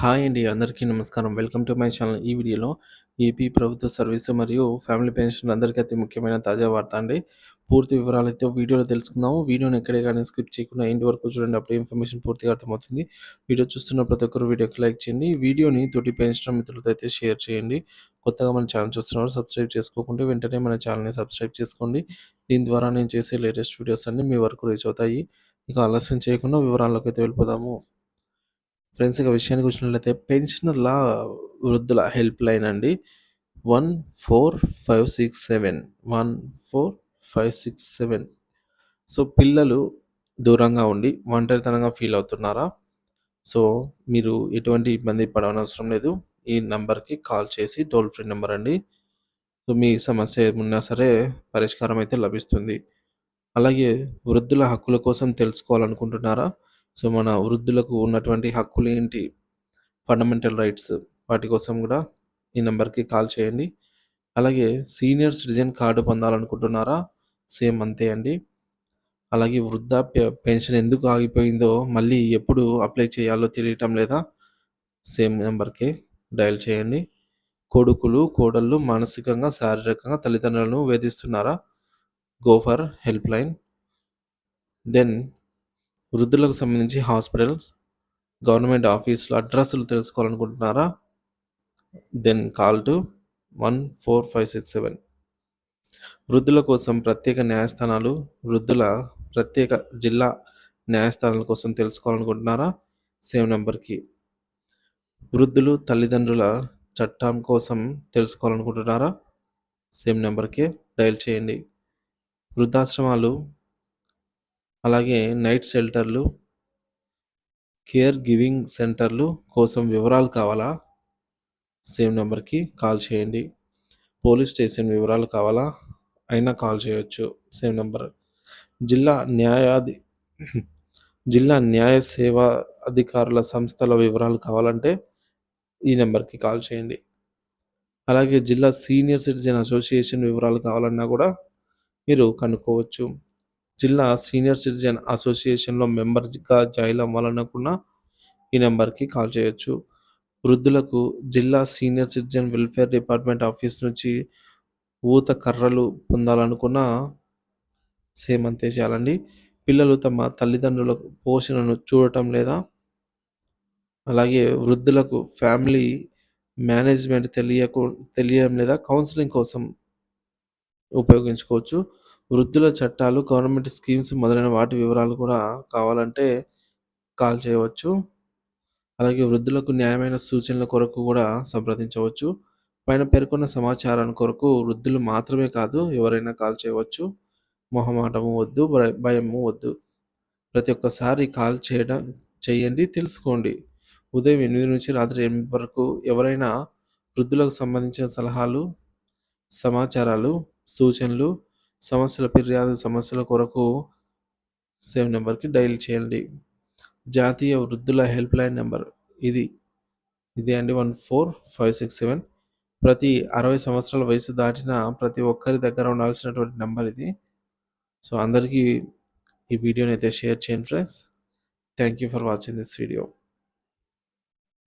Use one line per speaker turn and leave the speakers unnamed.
Hi అండి అందరికీ నమస్కారం. Welcome to my channel. ఈ వీడియోలో ఏపీ ప్రభుత్వ సర్వీసు మరియు ఫ్యామిలీ పెన్షన్ అందరికీ అతి ముఖ్యమైన తాజా వార్త అండి. పూర్తి వివరాలు అయితే వీడియోలో తెలుసుకుందాము. వీడియోని ఎక్కడే కానీ స్కిప్ చేయకుండా ఇంటి వరకు చూడండి. అప్పుడు ఇన్ఫర్మేషన్ పూర్తిగా అర్థమవుతుంది. వీడియో చూస్తున్న ప్రతి ఒక్కరు వీడియోకి లైక్ చేయండి. వీడియోని తోటి పెన్షన్ మిత్రులతో అయితే షేర్ చేయండి. కొత్తగా మన ఛానల్ చూస్తున్నారు సబ్స్క్రైబ్ చేసుకోకుంటే వెంటనే మన ఛానల్ని సబ్స్క్రైబ్ చేసుకోండి. దీని ద్వారా నేను చేసే లేటెస్ట్ వీడియోస్ అన్ని మీ వరకు రీచ్ అవుతాయి. ఇక ఆలస్యం చేయకుండా వివరాల్లోకి అయితే వెళ్ళిపోదాము. ఫ్రెండ్స్ ఇక విషయానికి వచ్చినట్లయితే పెన్షనర్ల వృద్ధుల హెల్ప్ లైన్ అండి. One four five six seven. One four five six seven. So పిల్లలు దూరంగా ఉండి ఒంటరితనంగా ఫీల్ అవుతున్నారా? సో మీరు ఎటువంటి ఇబ్బంది పడవనవసరం లేదు. ఈ నెంబర్కి కాల్ చేసి టోల్ ఫ్రీ నెంబర్ అండి. సో మీ సమస్య ఏమున్నా సరే పరిష్కారం అయితే లభిస్తుంది. అలాగే వృద్ధుల హక్కుల కోసం తెలుసుకోవాలనుకుంటున్నారా? సో మన వృద్ధులకు ఉన్నటువంటి హక్కులు ఏంటి? ఫండమెంటల్ రైట్స్ వాటి కోసం కూడా ఈ నెంబర్కి కాల్ చేయండి. అలాగే సీనియర్ సిటిజన్ కార్డు పొందాలనుకుంటున్నారా? సేమ్ అంతే అండి. అలాగే వృద్ధాప్య పెన్షన్ ఎందుకు ఆగిపోయిందో మళ్ళీ ఎప్పుడు అప్లై చేయాలో తెలియటం లేదా? సేమ్ నెంబర్కే డయల్ చేయండి. కొడుకులు కోడళ్ళు మానసికంగా శారీరకంగా తల్లిదండ్రులను వేధిస్తున్నారా? Go for help line. Then వృద్ధులకు సంబంధించి హాస్పిటల్స్ గవర్నమెంట్ ఆఫీసులు అడ్రస్లు తెలుసుకోవాలనుకుంటున్నారా? Then call to one four five six seven వృద్ధుల కోసం ప్రత్యేక న్యాయస్థానాలు వృద్ధుల ప్రత్యేక జిల్లా న్యాయస్థానాల కోసం తెలుసుకోవాలనుకుంటున్నారా? సేమ్ నెంబర్కి వృద్ధులు తల్లిదండ్రుల చట్టం కోసం తెలుసుకోవాలనుకుంటున్నారా? సేమ్ నెంబర్కే డయల్ చేయండి. వృద్ధాశ్రమాలు అలాగే నైట్ షెల్టర్లు కేర్ గివింగ్ సెంటర్లు కోసం వివరాలు కావాలా? సేమ్ నెంబర్కి కాల్ చేయండి. పోలీస్ స్టేషన్ వివరాలు కావాలా? అయినా కాల్ చేయొచ్చు. Same number. జిల్లా న్యాయాధి జిల్లా న్యాయ సేవా అధికారుల సంస్థల వివరాలు కావాలంటే ఈ నెంబర్కి కాల్ చేయండి. అలాగే జిల్లా సీనియర్ సిటిజన్ అసోసియేషన్ వివరాలు కావాలన్నా కూడా మీరు కనుక్కోవచ్చు. జిల్లా సీనియర్ సిటిజన్ అసోసియేషన్లో మెంబర్గా జాయిన్ అవ్వాలనుకున్న ఈ నెంబర్కి కాల్ చేయొచ్చు. వృద్ధులకు జిల్లా senior citizen welfare department office నుంచి ఊత కర్రలు పొందాలనుకున్న సేమ్ అంతే చేయాలండి. పిల్లలు తమ తల్లిదండ్రుల పోషణను చూడటం లేదా అలాగే వృద్ధులకు ఫ్యామిలీ మేనేజ్మెంట్ తెలియకు తెలియడం లేదా కౌన్సిలింగ్ కోసం ఉపయోగించుకోవచ్చు. వృద్ధుల చట్టాలు గవర్నమెంట్ స్కీమ్స్ మొదలైన వాటి వివరాలు కూడా కావాలంటే కాల్ చేయవచ్చు. అలాగే వృద్ధులకు న్యాయమైన సూచనల కొరకు కూడా సంప్రదించవచ్చు. పైన పేర్కొన్న సమాచారం కొరకు వృద్ధులు మాత్రమే కాదు ఎవరైనా కాల్ చేయవచ్చు. మొహమాటము వద్దు భయము వద్దు. ప్రతి ఒక్కసారి కాల్ చేయడం చేయండి తెలుసుకోండి. ఉదయం ఎనిమిది నుంచి రాత్రి ఎనిమిది వరకు ఎవరైనా వృద్ధులకు సంబంధించిన సలహాలు సమాచారాలు సూచనలు సమస్యల ఫిర్యాదు సమస్యల కొరకు సేవ్ నెంబర్కి డైల్ చేయండి. జాతీయ వృద్ధుల హెల్ప్ లైన్ నెంబర్ ఇది. ఇది అండి one four five six seven. ప్రతి అరవై సంవత్సరాల వయసు దాటిన ప్రతి ఒక్కరి దగ్గర ఉండాల్సినటువంటి నెంబర్ ఇది. సో అందరికీ ఈ వీడియోని అయితే షేర్ చేయండి friends. Thank you for watching this video.